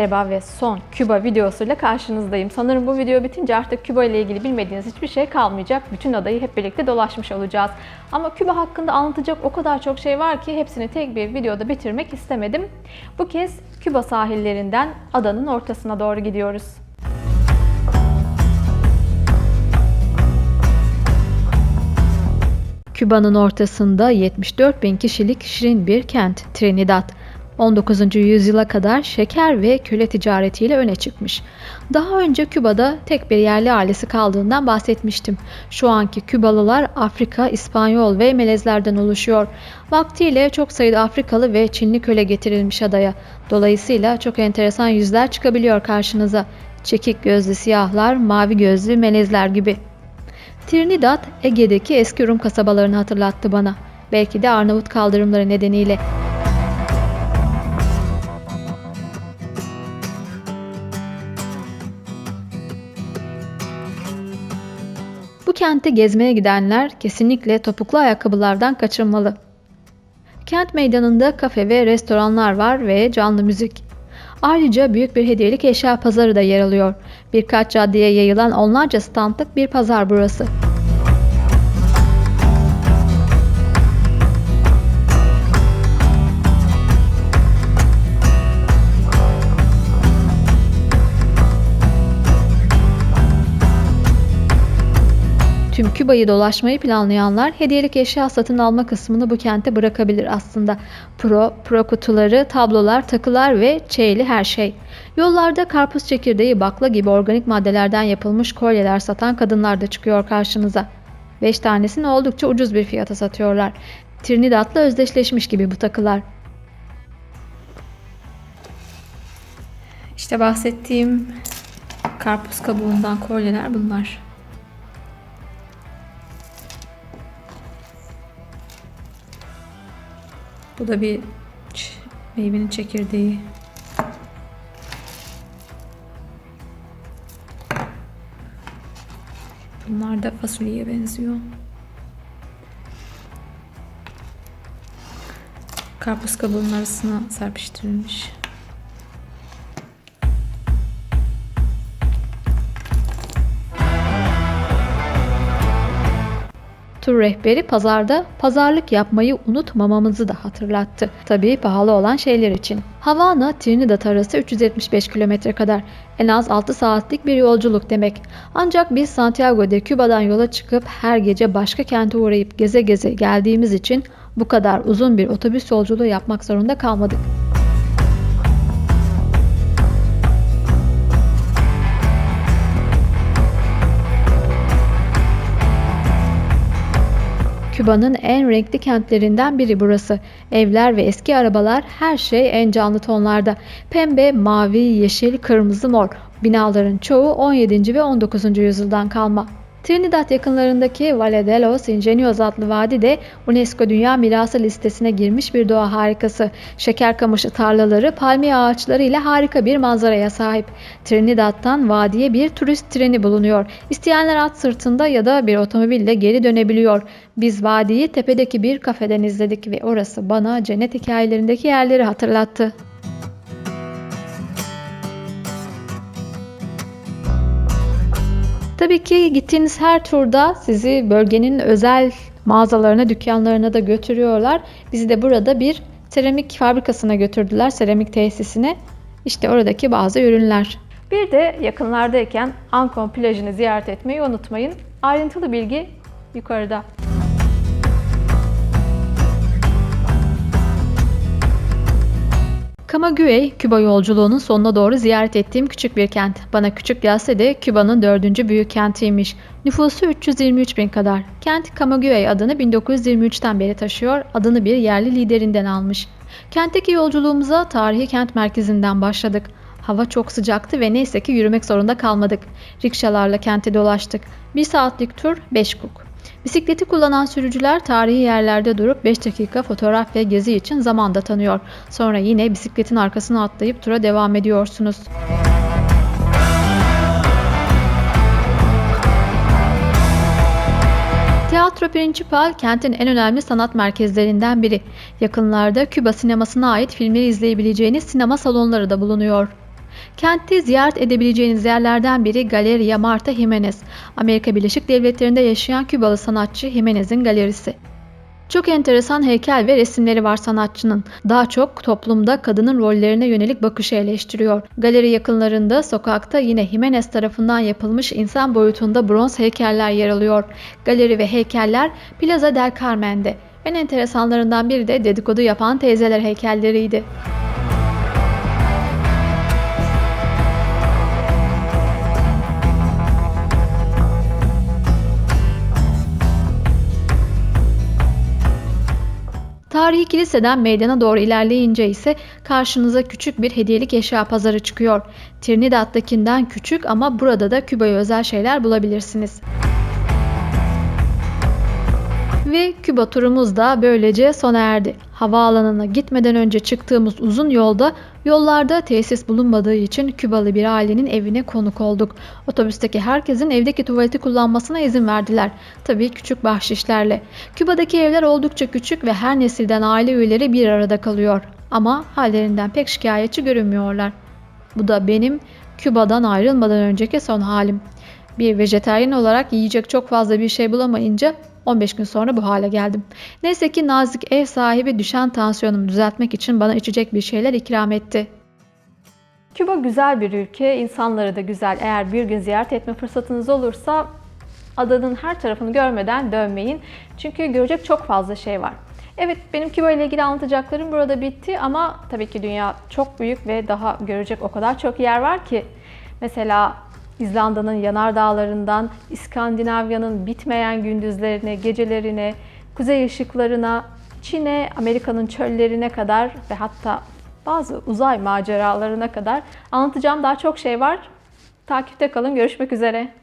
Merhaba ve son Küba videosuyla karşınızdayım. Sanırım bu video bitince artık Küba ile ilgili bilmediğiniz hiçbir şey kalmayacak. Bütün adayı hep birlikte dolaşmış olacağız. Ama Küba hakkında anlatacak o kadar çok şey var ki hepsini tek bir videoda bitirmek istemedim. Bu kez Küba sahillerinden adanın ortasına doğru gidiyoruz. Küba'nın ortasında 74 bin kişilik şirin bir kent Trinidad. 19. yüzyıla kadar şeker ve köle ticaretiyle öne çıkmış. Daha önce Küba'da tek bir yerli ailesi kaldığından bahsetmiştim. Şu anki Kübalılar Afrika, İspanyol ve Melezlerden oluşuyor. Vaktiyle çok sayıda Afrikalı ve Çinli köle getirilmiş adaya. Dolayısıyla çok enteresan yüzler çıkabiliyor karşınıza. Çekik gözlü siyahlar, mavi gözlü melezler gibi. Trinidad, Ege'deki eski Rum kasabalarını hatırlattı bana. Belki de Arnavut kaldırımları nedeniyle. Bu kente gezmeye gidenler kesinlikle topuklu ayakkabılardan kaçınmalı. Kent meydanında kafe ve restoranlar var ve canlı müzik. Ayrıca büyük bir hediyelik eşya pazarı da yer alıyor. Birkaç caddeye yayılan onlarca standlık bir pazar burası. Küba'yı dolaşmayı planlayanlar hediyelik eşya satın alma kısmını bu kente bırakabilir aslında. Pro, pro kutuları, tablolar, takılar ve çeyli her şey. Yollarda karpuz çekirdeği, bakla gibi organik maddelerden yapılmış kolyeler satan kadınlar da çıkıyor karşınıza. 5 tanesini oldukça ucuz bir fiyata satıyorlar. Trinidad'la özdeşleşmiş gibi bu takılar. İşte bahsettiğim karpuz kabuğundan kolyeler bunlar. Bu da bir meyvenin çekirdeği. Bunlar da fasulyeye benziyor. Karpuz kabuğunun arasına serpiştirilmiş. Tur rehberi pazarda pazarlık yapmayı unutmamamızı da hatırlattı. Tabii pahalı olan şeyler için. Havana, Trinidad arası 375 kilometre kadar. En az 6 saatlik bir yolculuk demek. Ancak biz Santiago de Cuba'dan yola çıkıp her gece başka kente uğrayıp geze geze geldiğimiz için bu kadar uzun bir otobüs yolculuğu yapmak zorunda kalmadık. Küba'nın en renkli kentlerinden biri burası. Evler ve eski arabalar her şey en canlı tonlarda. Pembe, mavi, yeşil, kırmızı, mor. Binaların çoğu 17. ve 19. yüzyıldan kalma. Trinidad yakınlarındaki Valle de los Ingenios adlı vadi de UNESCO Dünya Mirası listesine girmiş bir doğa harikası. Şeker kamışı tarlaları, palmiye ağaçları ile harika bir manzaraya sahip. Trinidad'dan vadiye bir turist treni bulunuyor. İsteyenler at sırtında ya da bir otomobille geri dönebiliyor. Biz vadiyi tepedeki bir kafeden izledik ve orası bana cennet hikayelerindeki yerleri hatırlattı. Tabii ki gittiğiniz her turda sizi bölgenin özel mağazalarına, dükkanlarına da götürüyorlar. Bizi de burada bir seramik fabrikasına götürdüler, seramik tesisine. İşte oradaki bazı ürünler. Bir de yakınlardayken Ancon plajını ziyaret etmeyi unutmayın. Ayrıntılı bilgi yukarıda. Camagüey, Küba yolculuğunun sonuna doğru ziyaret ettiğim küçük bir kent. Bana küçük gelse de Küba'nın dördüncü büyük kentiymiş. Nüfusu 323 bin kadar. Kent Camagüey adını 1923'ten beri taşıyor, adını bir yerli liderinden almış. Kentteki yolculuğumuza tarihi kent merkezinden başladık. Hava çok sıcaktı ve neyse ki yürümek zorunda kalmadık. Rikşalarla kenti dolaştık. Bir saatlik tur 5 kuk. Bisikleti kullanan sürücüler tarihi yerlerde durup 5 dakika fotoğraf ve gezi için zaman da tanıyor. Sonra yine bisikletin arkasına atlayıp tura devam ediyorsunuz. Teatro Principal kentin en önemli sanat merkezlerinden biri. Yakınlarda Küba sinemasına ait filmleri izleyebileceğiniz sinema salonları da bulunuyor. Kentte ziyaret edebileceğiniz yerlerden biri Galeria Marta Jimenez. Amerika Birleşik Devletleri'nde yaşayan Kübalı sanatçı Jimenez'in galerisi. Çok enteresan heykel ve resimleri var sanatçının. Daha çok toplumda kadının rollerine yönelik bakışı eleştiriyor. Galeri yakınlarında sokakta yine Jimenez tarafından yapılmış insan boyutunda bronz heykeller yer alıyor. Galeri ve heykeller Plaza del Carmen'de. En enteresanlarından biri de dedikodu yapan teyzeler heykelleriydi. Tarihi kiliseden meydana doğru ilerleyince ise karşınıza küçük bir hediyelik eşya pazarı çıkıyor. Trinidad'dakinden küçük ama burada da Küba'ya özel şeyler bulabilirsiniz. Ve Küba turumuz da böylece sona erdi. Havaalanına gitmeden önce çıktığımız uzun yolda yollarda tesis bulunmadığı için Kübalı bir ailenin evine konuk olduk. Otobüsteki herkesin evdeki tuvaleti kullanmasına izin verdiler. Tabii küçük bahşişlerle. Küba'daki evler oldukça küçük ve her nesilden aile üyeleri bir arada kalıyor. Ama hallerinden pek şikayetçi görünmüyorlar. Bu da benim Küba'dan ayrılmadan önceki son halim. Bir vejeteryan olarak yiyecek çok fazla bir şey bulamayınca 15 gün sonra bu hale geldim. Neyse ki nazik ev sahibi düşen tansiyonumu düzeltmek için bana içecek bir şeyler ikram etti. Küba güzel bir ülke, insanları da güzel. Eğer bir gün ziyaret etme fırsatınız olursa adanın her tarafını görmeden dönmeyin. Çünkü görecek çok fazla şey var. Evet benim Küba ile ilgili anlatacaklarım burada bitti ama tabii ki dünya çok büyük ve daha görecek o kadar çok yer var ki. Mesela İzlanda'nın yanardağlarından İskandinavya'nın bitmeyen gündüzlerine, gecelerine, kuzey ışıklarına, Çin'e, Amerika'nın çöllerine kadar ve hatta bazı uzay maceralarına kadar anlatacağım daha çok şey var. Takipte kalın. Görüşmek üzere.